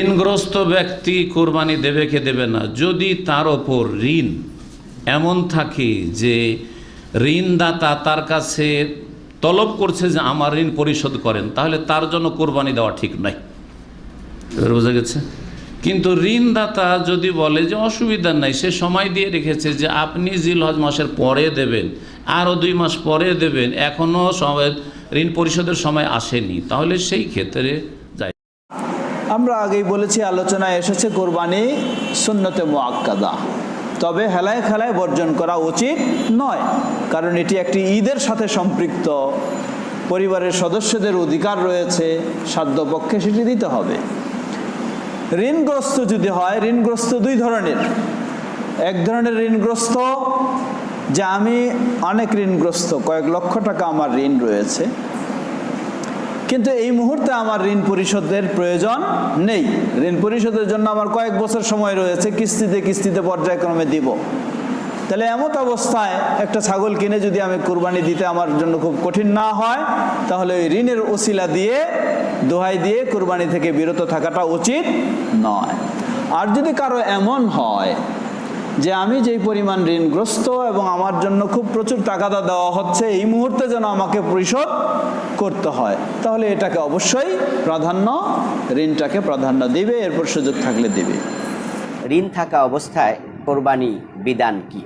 ঋণগ্রস্ত ব্যক্তি কোরবানি দেবে কে দেবে না? যদি তার ওপর ঋণ এমন থাকে যে ঋণদাতা তার কাছে তলব করছে যে আমার ঋণ পরিশোধ করেন, তাহলে তার জন্য কোরবানি দেওয়া ঠিক নয়। এবার বোঝা গেছে? কিন্তু ঋণদাতা যদি বলে যে অসুবিধা নাই, সে সময় দিয়ে রেখেছে যে আপনি জিলহজ মাসের পরে দেবেন, আরও দুই মাস পরে দেবেন, এখনও সময় ঋণ পরিশোধের সময় আসেনি, তাহলে সেই ক্ষেত্রে আমরা আগেই বলেছি, আলোচনায় এসেছে কোরবানি সুন্নতে মোয়াক্কাদা তবে হেলায় খেলায় বর্জন করা উচিত নয়, কারণ এটি একটি ঈদের সাথে সম্পৃক্ত। পরিবারের সদস্যদের অধিকার রয়েছে, সাধ্য পক্ষে সেটি দিতে হবে। ঋণগ্রস্ত যদি হয়, ঋণগ্রস্ত দুই ধরনের। এক ধরনের ঋণগ্রস্ত, যে আমি অনেক ঋণগ্রস্ত, কয়েক লক্ষ টাকা আমার ঋণ রয়েছে কিন্তু এই মুহূর্তে আমার ঋণ পরিশোধের প্রয়োজন নেই। ঋণ পরিশোধের জন্য আমার কয়েক বছর সময় রয়েছে, কিস্তিতে কিস্তিতে পর্যায়ক্রমে দিব। তাহলে এমত অবস্থায় একটা ছাগল কিনে যদি আমি কোরবানি দিতে আমার জন্য খুব কঠিন না হয়, তাহলে ওই ঋণের ওসিলা দিয়ে, দোহাই দিয়ে কুরবানি থেকে বিরত থাকাটা উচিত নয়। আর যদি কারও এমন হয় যে আমি যেই পরিমাণ ঋণগ্রস্ত এবং আমার জন্য খুব প্রচুর টাকাদা দেওয়া হচ্ছে, এই মুহূর্তে যেন আমাকে পরিশোধ করতে হয়। তাহলে এটাকে অবশ্যই প্রাধান্য, ঋণটাকে প্রাধান্য দিবে, এরপর সুযোগ থাকলে দিবে। ঋণ থাকা অবস্থায় কোরবানি বিধান কি?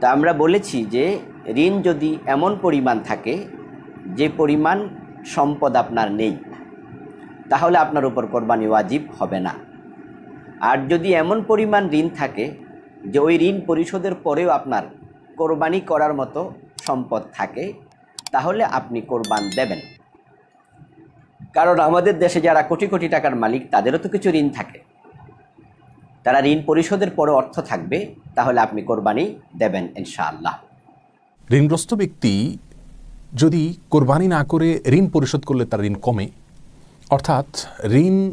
তা আমরা বলেছি যে, ঋণ যদি এমন পরিমাণ থাকে, যে পরিমাণ সম্পদ আপনার নেই, তাহলে আপনার উপর কোরবানি ওয়াজিব হবে না। আর যদি এমন পরিমাণ ঋণ থাকে যে ওই ঋণ পরিশোধের পরেও আপনার কোরবানি করার মতো সম্পদ থাকে, তাহলে আপনি কোরবান দেবেন। কারণ আমাদের দেশে যারা কোটি কোটি টাকার মালিক, তাদেরও তো কিছু ঋণ থাকে। তারা ঋণ পরিশোধের পরে অর্থ থাকবে, তাহলে আপনি কোরবানি দেবেন ইনশাআল্লাহ। ঋণগ্রস্ত ব্যক্তি যদি কোরবানি না করে ঋণ পরিশোধ করলে তার ঋণ কমে, অর্থাৎ ঋণ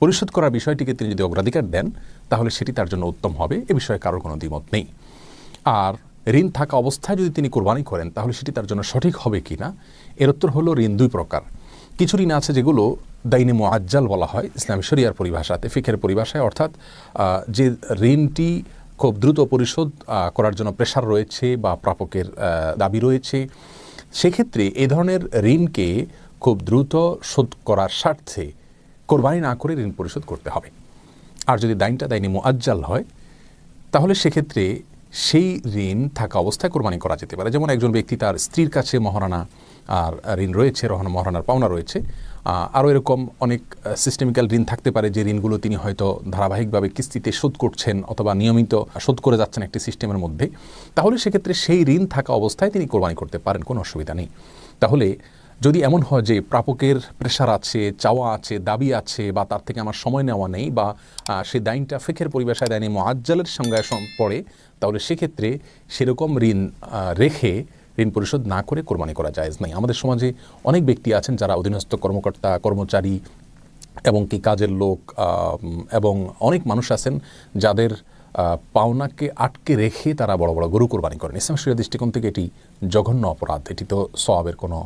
পরিশোধ করার বিষয়টিকে তিনি যদি অগ্রাধিকার দেন, তাহলে সেটি তার জন্য উত্তম হবে। এ বিষয়ে কারোর কোনো দ্বিমত নেই। আর ঋণ থাকা অবস্থায় যদি তিনি কোরবানি করেন, তাহলে সেটি তার জন্য সঠিক হবে কি না? এর উত্তর হলো ঋণ দুই প্রকার। কিছু ঋণ আছে যেগুলো দাইনে মোয়াজ্জাল বলা হয়, ইসলামী শরিয়ার পরিভাষাতে, ফিখের পরিভাষায়। অর্থাৎ যে ঋণটি খুব দ্রুত পরিশোধ করার জন্য প্রেশার রয়েছে বা প্রাপকের দাবি রয়েছে, সেক্ষেত্রে এ ধরনের ঋণকে খুব দ্রুত শোধ করার স্বার্থে কোরবানি না করে ঋণ পরিশোধ করতে হবে। আর যদি দাইনটা দাইনি মোয়াজ্জাল হয়, তাহলে সেক্ষেত্রে সেই ঋণ থাকা অবস্থায় কোরবানি করা যেতে পারে। যেমন একজন ব্যক্তি তার স্ত্রীর কাছে মহারানা, আর ঋণ রয়েছে, রহনা, মহারানার পাওনা রয়েছে। আরও এরকম অনেক সিস্টেমিক্যাল ঋণ থাকতে পারে যে ঋণগুলো তিনি হয়তো ধারাবাহিকভাবে কিস্তিতে শোধ করছেন অথবা নিয়মিত শোধ করে যাচ্ছেন একটি সিস্টেমের মধ্যে। তাহলে সেক্ষেত্রে সেই ঋণ থাকা অবস্থায় তিনি কোরবানি করতে পারেন, কোনো অসুবিধা নেই। তাহলে যদি এমন হয় যে প্রাপকের প্রেশার আছে, চাওয়া আছে, দাবি আছে বা তার থেকে আমার সময় নেওয়া নেই বা সেই দাইনটা ফেকের পরিবেশায় দেয়নি, মোয়াজ্জালের সংজ্ঞায় পড়ে, তাহলে সেক্ষেত্রে সেরকম ঋণ রেখে ঋণ পরিশোধ না করে কোরবানি করা জায়েজ নাই। আমাদের সমাজে অনেক ব্যক্তি আছেন যারা অধীনস্থ কর্মকর্তা, কর্মচারী এবং কি কাজের লোক এবং অনেক মানুষ আছেন যাদের পাওনাকে আটকে রেখে তারা বড় বড় গরু কোরবানি করেন। ইসলাম শরীর দৃষ্টিকোণ থেকে এটি জঘন্য অপরাধ। এটি তো সবের কোনো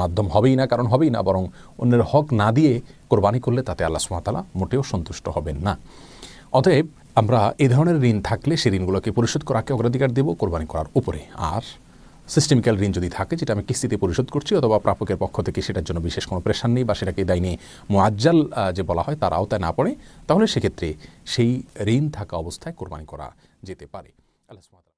মাধ্যম হবেই না, কারণ হবেই না, বরং অন্যের হক না দিয়ে কোরবানি করলে তাতে আল্লাহ সুমাতালা মোটেও সন্তুষ্ট হবেন না। অতএব আমরা এ ধরনের ঋণ থাকলে সেই ঋণগুলোকে পরিশোধ করাকে অগ্রাধিকার দেব কোরবানি করার উপরে। আর সিস্টেমিক্যাল ঋণ যদি থাকে, যেটা আমি কিস্তিতে পরিশোধ করছি অথবা প্রাপকের পক্ষ থেকে সেটার জন্য বিশেষ কোনো প্রেশার নেই বা সেটাকে দায় নিয়ে মোয়াজ্জাল যে বলা হয় তার আওতায় না পড়ে, তাহলে সেক্ষেত্রে সেই ঋণ থাকা অবস্থায় কোরবানি করা যেতে পারে। আল্লাহ